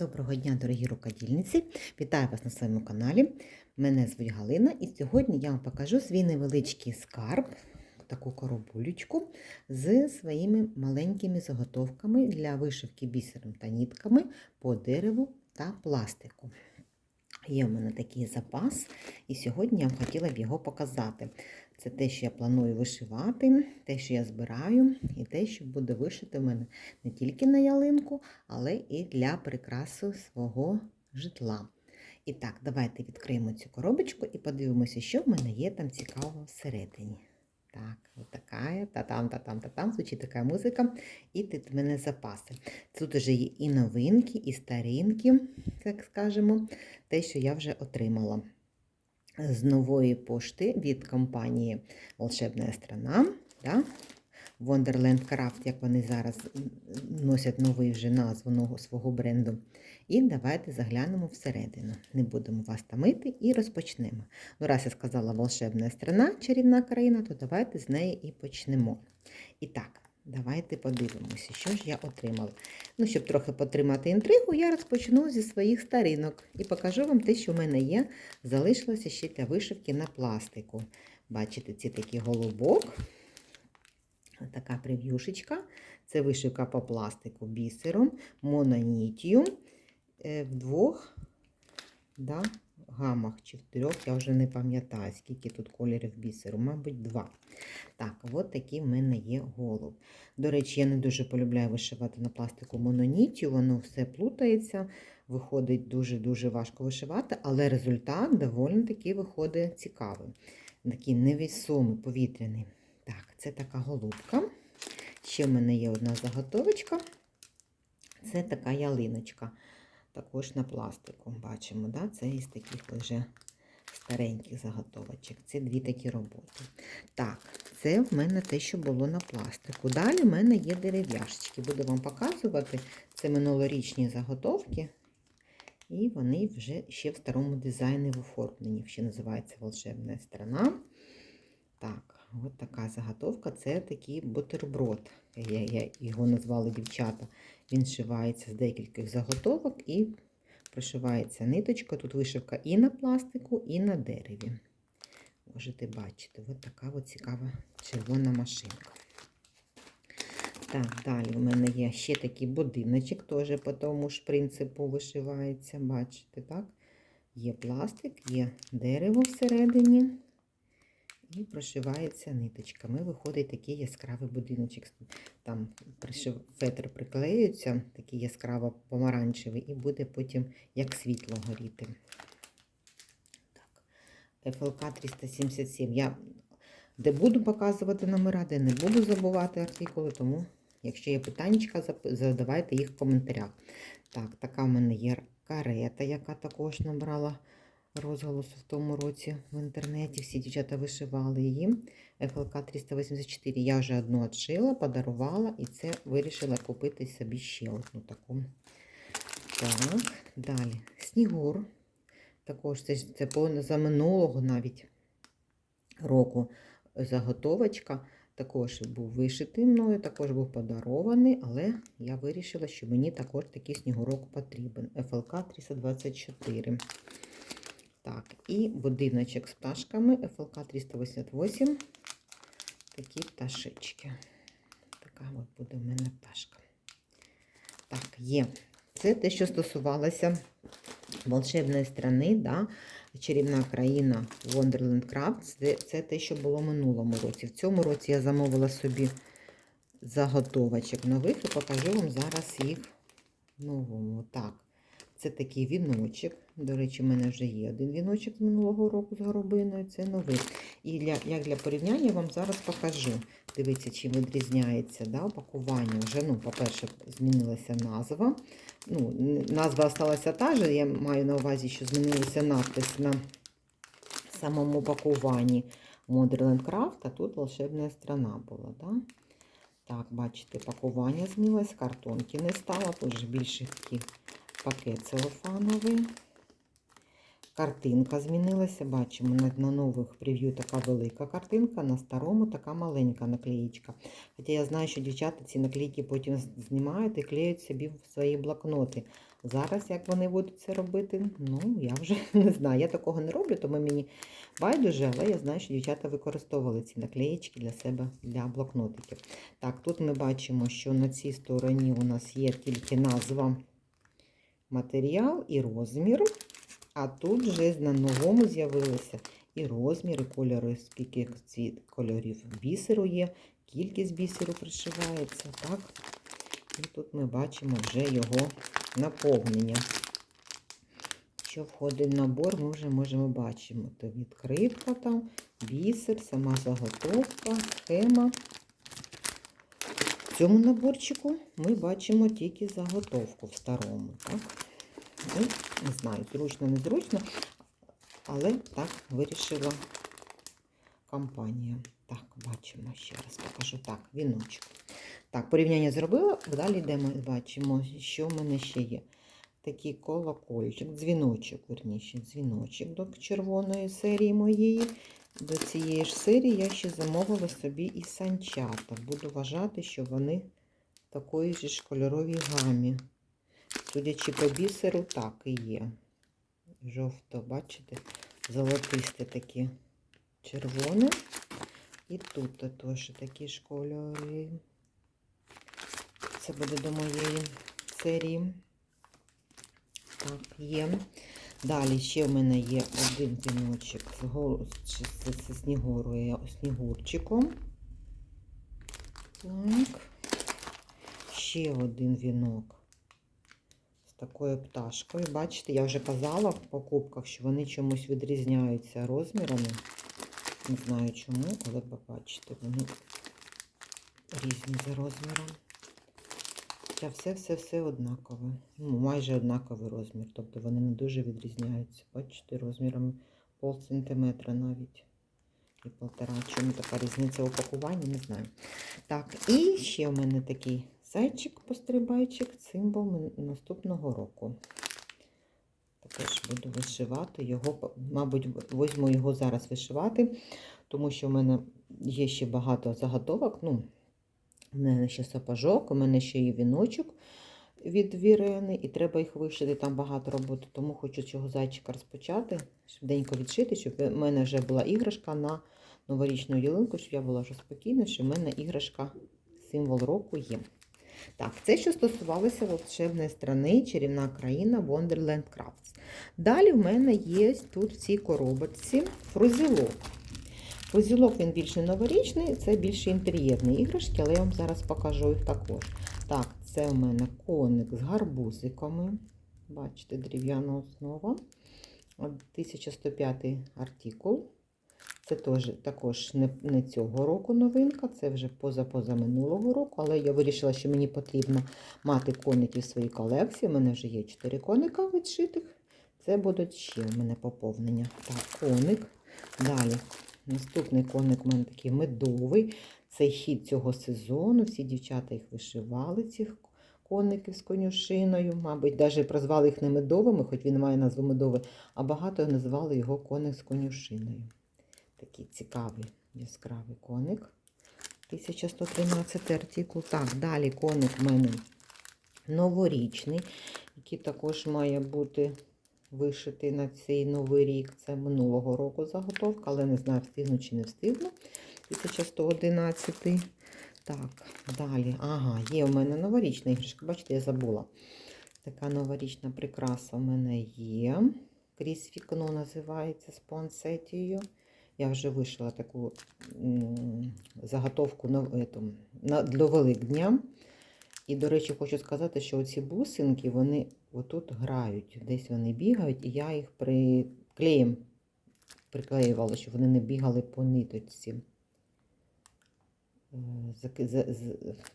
Доброго дня, дорогі рукодільниці! Вітаю вас на своєму каналі. Мене звуть Галина, і сьогодні я вам покажу свій невеличкий скарб, таку коробулечку з своїми маленькими заготовками для вишивки бісером та нітками по дереву та пластику. Є в мене такий запас, і сьогодні я вам хотіла б його показати. Це те, що я планую вишивати, те, що я збираю, і те, що буде вишити в мене не тільки на ялинку, але і для прикраси свого житла. І так, давайте відкриємо цю коробочку і подивимося, що в мене є там цікавого всередині. Так, от така, та-там, та-там, та-там, звучить така музика. І тут в мене запаси. Тут вже є і новинки, і старинки, так скажемо, те, що я вже отримала з нової пошти від компанії Волшебна страна. Да? Wonderland Craft, як вони зараз носять новий вже назву свого бренду. І давайте заглянемо всередину. Не будемо вас тамити і розпочнемо. Ну, раз я сказала волшебна страна, чарівна країна, то давайте з неї і почнемо. І так, давайте подивимося, що ж я отримала. Ну, щоб трохи потримати інтригу, я розпочну зі своїх старинок і покажу вам те, що в мене є. Залишилося ще для вишивки на пластику. Бачите, ці такі голубок. Така прев'юшечка. Це вишивка по пластику бісером, мононітію в двох да, гамах чи в трьох, я вже не пам'ятаю, скільки тут кольорів бісеру, мабуть, два. Так, от такий в мене є голуб. До речі, я не дуже полюбляю вишивати на пластику мононітію, воно все плутається, виходить дуже-дуже важко вишивати, але результат доволі таки виходить цікавий. Такий невісомий, повітряний. Так, це така голубка. Ще в мене є одна заготовочка. Це така ялиночка. Також на пластику бачимо, да? це із таких вже стареньких заготовочок. Це дві такі роботи. Так, це в мене те, що було на пластику. Далі в мене є дерев'яшечки. Буду вам показувати. Це минулорічні заготовки. І вони вже ще в старому дизайні в оформленні. Ще називається волшебна страна. Так. Ось така заготовка це такий бутерброд. Я, я, Його назвали дівчата. Він шивається з декількох заготовок і прошивається ниточка. Тут вишивка і на пластику, і на дереві. Можете бачити, ось така ось цікава червона машинка. Так, далі у мене є ще такий будиночок, теж по тому ж принципу вишивається. Бачите, так? Є пластик, є дерево всередині і прошивається ниточками. Виходить такий яскравий будиночок. Там фетр приклеюється, такий яскраво помаранчевий, і буде потім як світло горіти. Так, ФЛК 377. Я де буду показувати номера, де не буду забувати артикули, тому, якщо є питання, задавайте їх в коментарях. Так, така в мене є карета, яка також набрала розголосу в тому році в інтернеті. Всі дівчата вишивали її. ФЛК 384. Я вже одну відшила, подарувала і це вирішила купити собі ще одну таку. Так, далі. Снігур. Також це, це за минулого навіть року заготовочка. Також був вишитий мною, також був подарований, але я вирішила, що мені також такий снігурок потрібен. ФЛК 324. Так, і будиночок з пташками FLK 388. Такі пташечки. Така от буде в мене пташка. Так, є. Це те, що стосувалося волшебної страни, да, чарівна країна Wonderland Craft. Це, це те, що було в минулому році. В цьому році я замовила собі заготовочок нових і покажу вам зараз їх новому. Так. Це такий віночок. До речі, в мене вже є один віночок з минулого року з горобиною, це новий. І для, як для порівняння я вам зараз покажу. Дивіться, чим відрізняється да, опакування. Вже, ну, по-перше, змінилася назва. Ну, Назва залишилася та ж, я маю на увазі, що змінився надпис на самому пакуванні Modern Craft, а тут волшебна страна була. Да? Так, бачите, пакування змінилось, картонки не стало, тут ж більше такі пакет целофановий. Картинка змінилася. Бачимо, на нових прев'ю така велика картинка, на старому така маленька наклеїчка. Хоча я знаю, що дівчата ці наклейки потім знімають і клеють собі в свої блокноти. Зараз, як вони будуть це робити, ну, я вже не знаю. Я такого не роблю, тому мені байдуже, але я знаю, що дівчата використовували ці наклеєчки для себе, для блокнотиків. Так, тут ми бачимо, що на цій стороні у нас є тільки назва, матеріал і розмір. А тут вже на новому з'явилися і розмір, і кольори, скільки цвіт кольорів бісеру є, кількість бісеру пришивається. так? І тут ми бачимо вже його наповнення. Що входить в набор, ми вже можемо бачимо. То відкритка там, бісер, сама заготовка, схема. В цьому наборчику ми бачимо тільки заготовку в старому. Так? Ну, не знаю, зручно, незручно, але так вирішила компанія. Так, бачимо, ще раз покажу. Так, віночок. Так, порівняння зробила, далі йдемо, бачимо, що в мене ще є. Такий колокольчик, дзвіночок, верніше, дзвіночок до червоної серії моєї. До цієї ж серії я ще замовила собі і санчата. Буду вважати, що вони такої ж кольоровій гамі. Судячи по бісеру, так і є. Жовто, бачите, золотисте такі червоне. І тут теж такі ж кольори. Це буде до моєї серії. Так, є. Далі ще в мене є один віночок з, гор... з, снігурою, снігурчиком. Так. Ще один вінок такою пташкою. Бачите, я вже казала в покупках, що вони чомусь відрізняються розмірами. Не знаю чому, але побачите, вони різні за розміром. Хоча все-все-все однакове. Ну, майже однаковий розмір. Тобто вони не дуже відрізняються. Бачите, розміром пол сантиметра навіть. І полтора. Чому така різниця у пакуванні, не знаю. Так, і ще в мене такий зайчик-пострибайчик, символ наступного року. Також буду вишивати його, мабуть, візьму його зараз вишивати, тому що в мене є ще багато заготовок. Ну, у мене ще сапожок, у мене ще є віночок від Вірени, і треба їх вишити, там багато роботи, тому хочу цього зайчика розпочати, швиденько відшити, щоб в мене вже була іграшка на новорічну ялинку, щоб я була вже спокійна, що в мене іграшка, символ року є. Так, це що стосувалося волшебної страни чарівна країна Wonderland Crafts. Далі в мене є тут в цій коробочці фрузілок. Фрузілок він більш не новорічний, це більше інтер'єрні іграшки, але я вам зараз покажу їх також. Так, це у мене коник з гарбузиками. Бачите, дерев'яна основа. 1105 артикул. Це теж, також не, не цього року новинка, це вже поза-поза минулого року, але я вирішила, що мені потрібно мати коників в своїй колекції. У мене вже є 4 коника відшитих. Це будуть ще у мене поповнення. Так, коник. Далі. Наступний коник у мене такий медовий. Це хід цього сезону. Всі дівчата їх вишивали, цих коників з конюшиною. Мабуть, навіть прозвали їх не медовими, хоч він має назву медовий, а багато називали його коник з конюшиною. Такий цікавий яскравий коник. 1113 артикул. Так, далі коник в мене новорічний, який також має бути вишитий на цей новий рік. Це минулого року заготовка, але не знаю, встигну чи не встигну. 1111. Так, далі. Ага, є у мене новорічна іграшка. Бачите, я забула. Така новорічна прикраса у мене є. Крізь вікно називається з пуансетією. Я вже вишила таку заготовку на, на, для Великдня. І, до речі, хочу сказати, що оці бусинки, вони отут грають, десь вони бігають, і я їх приклеєм приклеювала, щоб вони не бігали по ниточці. Е,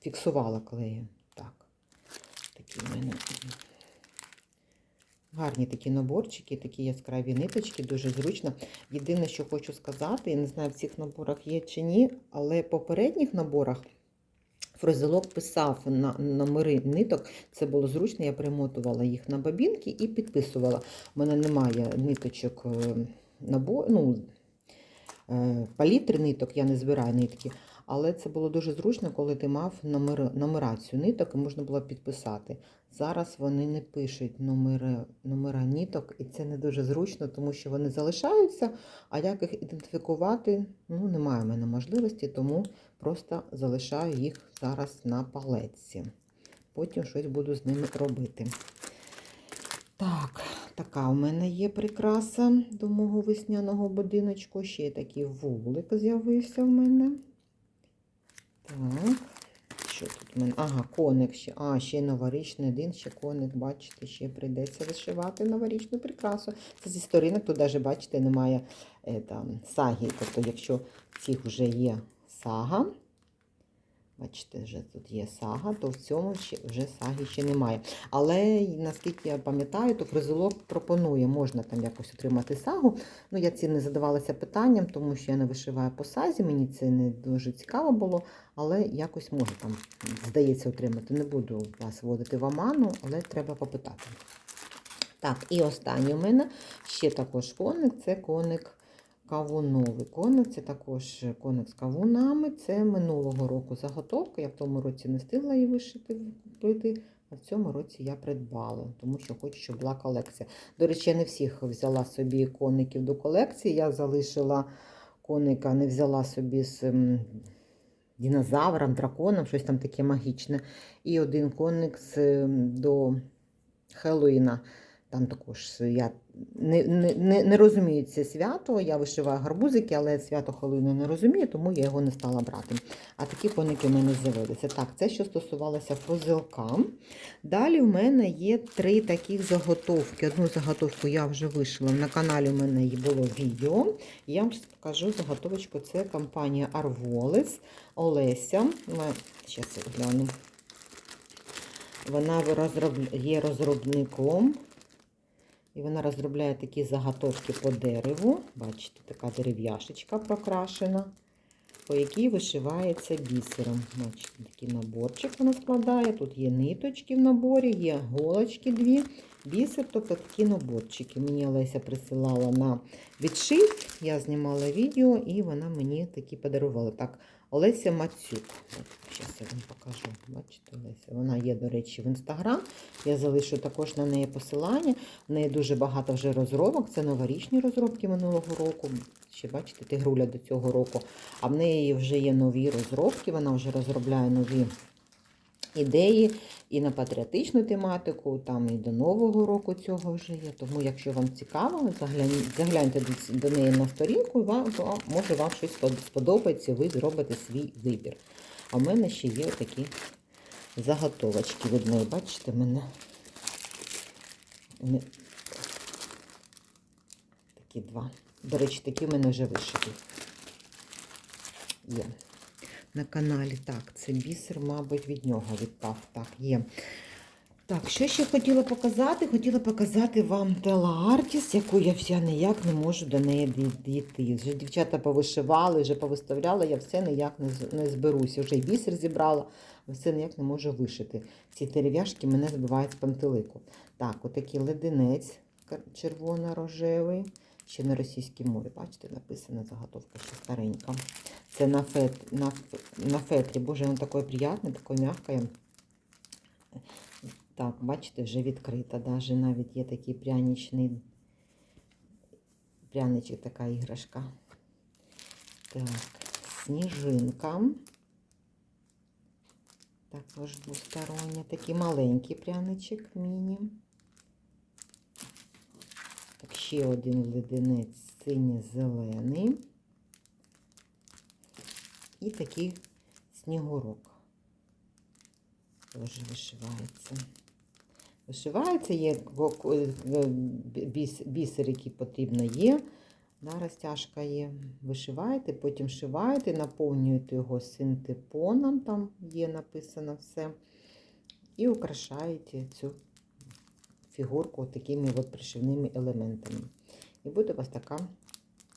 фіксувала клеєм. Так, такі в мене. Гарні такі наборчики, такі яскраві ниточки, дуже зручно. Єдине, що хочу сказати, я не знаю, в цих наборах є чи ні, але в попередніх наборах фрезелок писав на номери ниток. Це було зручно, я примотувала їх на бабінки і підписувала. У мене немає ниточок набор, ну, е, палітри ниток, я не збираю нитки. Але це було дуже зручно, коли ти мав номер, нумерацію ниток і можна було підписати. Зараз вони не пишуть номери, номера ніток, і це не дуже зручно, тому що вони залишаються, а як їх ідентифікувати, ну, немає в мене можливості, тому просто залишаю їх зараз на палетці. Потім щось буду з ними робити. Так, така у мене є прикраса до мого весняного будиночку. Ще такий вулик з'явився в мене. Так, що тут в мене? Ага, коник ще. А, ще новорічний один, ще коник, бачите, ще прийдеться вишивати новорічну прикрасу. Це зі сторінок, тут навіть, бачите, немає е, там, саги. Тобто, якщо цих вже є сага, бачите, вже тут є сага, то в цьому вже саги ще немає. Але наскільки я пам'ятаю, то фризолог пропонує, можна там якось отримати сагу. Ну, я цим не задавалася питанням, тому що я не вишиваю по сазі, мені це не дуже цікаво було, але якось можу там, здається, отримати. Не буду вас вводити в оману, але треба попитати. Так, і останній у мене ще також коник, це коник кавуновий коник, це також коник з кавунами. Це минулого року заготовка. Я в тому році не встигла її вишити, купити, а в цьому році я придбала, тому що хочу, щоб була колекція. До речі, я не всіх взяла собі коників до колекції. Я залишила коника, не взяла собі з динозавром, драконом, щось там таке магічне. І один коник з, до Хеллоїна. Там також я не, не, не, розумію це свято. Я вишиваю гарбузики, але свято Хеллоїну не розумію, тому я його не стала брати. А такі коники в мене з'явилися. Так, це що стосувалося фрузелка. Далі в мене є три таких заготовки. Одну заготовку я вже вишила. На каналі у мене було відео. Я вам покажу заготовочку. Це компанія Arvolis Олеся. Зараз я гляну. Вона є розробником. І вона розробляє такі заготовки по дереву. Бачите, така дерев'яшечка прокрашена, по якій вишивається бісером. Бачите, такий наборчик вона складає. Тут є ниточки в наборі, є голочки дві, бісер, тобто такі наборчики. Мені Олеся присилала на відшив. Я знімала відео і вона мені такі подарувала. Так, Олеся Мацюк. Зараз я вам покажу. Бачите, Олеся. Вона є, до речі, в інстаграм. Я залишу також на неї посилання. В неї дуже багато вже розробок. Це новорічні розробки минулого року. Ще бачите, тигруля до цього року. А в неї вже є нові розробки. Вона вже розробляє нові ідеї і на патріотичну тематику, там і до Нового року цього вже є. Тому, якщо вам цікаво, заглянь- загляньте до, неї на сторінку, і вам, може вам щось сподобається, ви зробите свій вибір. А в мене ще є такі заготовочки від неї. Бачите, мене такі два. До речі, такі в мене вже вишиті. Є. На каналі. Так, це бісер, мабуть, від нього відпав. Так, є. Так, що ще хотіла показати? Хотіла показати вам Тела Артіс, яку я вся ніяк не можу до неї дійти. Вже дівчата повишивали, вже повиставляла, я все ніяк не, зберуся. Вже й бісер зібрала, все ніяк не можу вишити. Ці дерев'яшки мене збивають з пантелику. Так, отакий леденець червоно-рожевий. Ще на російській мові, бачите, написана заготовка ще старенька. Це на, фет, на, на фетрі. Боже, воно таке приємне, таке м'яке. Так, бачите, вже відкрита. Даже навіть є такий пряничний пряничок, така іграшка. Так, сніжинка. Також двостороння. Такий маленький пряничок міні. Ще один леденець синьо-зелений. І такий снігурок. Теж вишивається. Вишивається, є е, біс- бісер, який потрібно є. Да, розтяжка є. Вишиваєте, потім шиваєте, наповнюєте його синтепоном, там є написано все. І украшаєте цю фігурку такими от пришивними елементами. І буде у вас така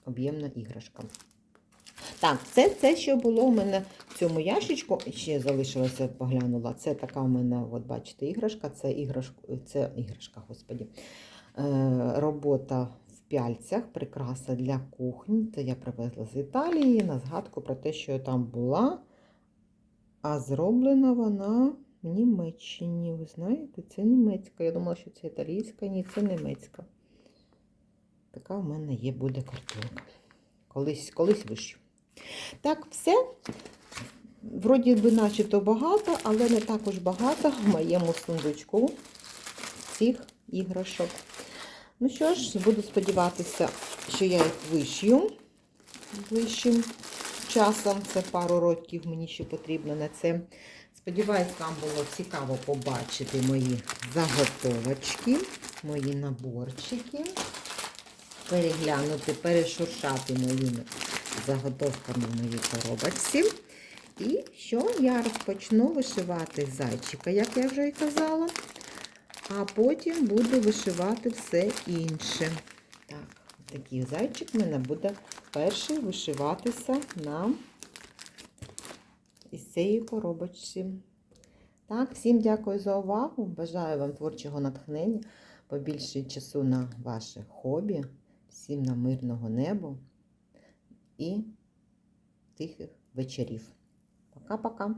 об'ємна іграшка. Так, це це, що було у мене в цьому ящичку. Ще залишилося, поглянула. Це така у мене, от бачите, іграшка. Це іграшка, це іграшка, господі. Е, робота в пяльцях, прикраса для кухні. Це я привезла з Італії на згадку про те, що я там була. А зроблена вона Німеччині. Ви знаєте, це німецька. Я думала, що це італійська. Ні, це німецька. Така в мене є буде картинка. Колись, колись вищу. Так, все. Вроді би, начебто багато, але не також багато в моєму сундучку цих іграшок. Ну що ж, буду сподіватися, що я їх вишью ближчим часом. Це пару років мені ще потрібно на це. Сподіваюсь, вам було цікаво побачити мої заготовочки, мої наборчики, переглянути, перешуршати моїми заготовками в моїй коробочці. І що я розпочну вишивати зайчика, як я вже і казала, а потім буду вишивати все інше. Так, такий зайчик в мене буде перший вишиватися на із цієї коробочці. Так, всім дякую за увагу. Бажаю вам творчого натхнення, побільше часу на ваше хобі, всім на мирного неба і тихих вечорів. Пока-пока.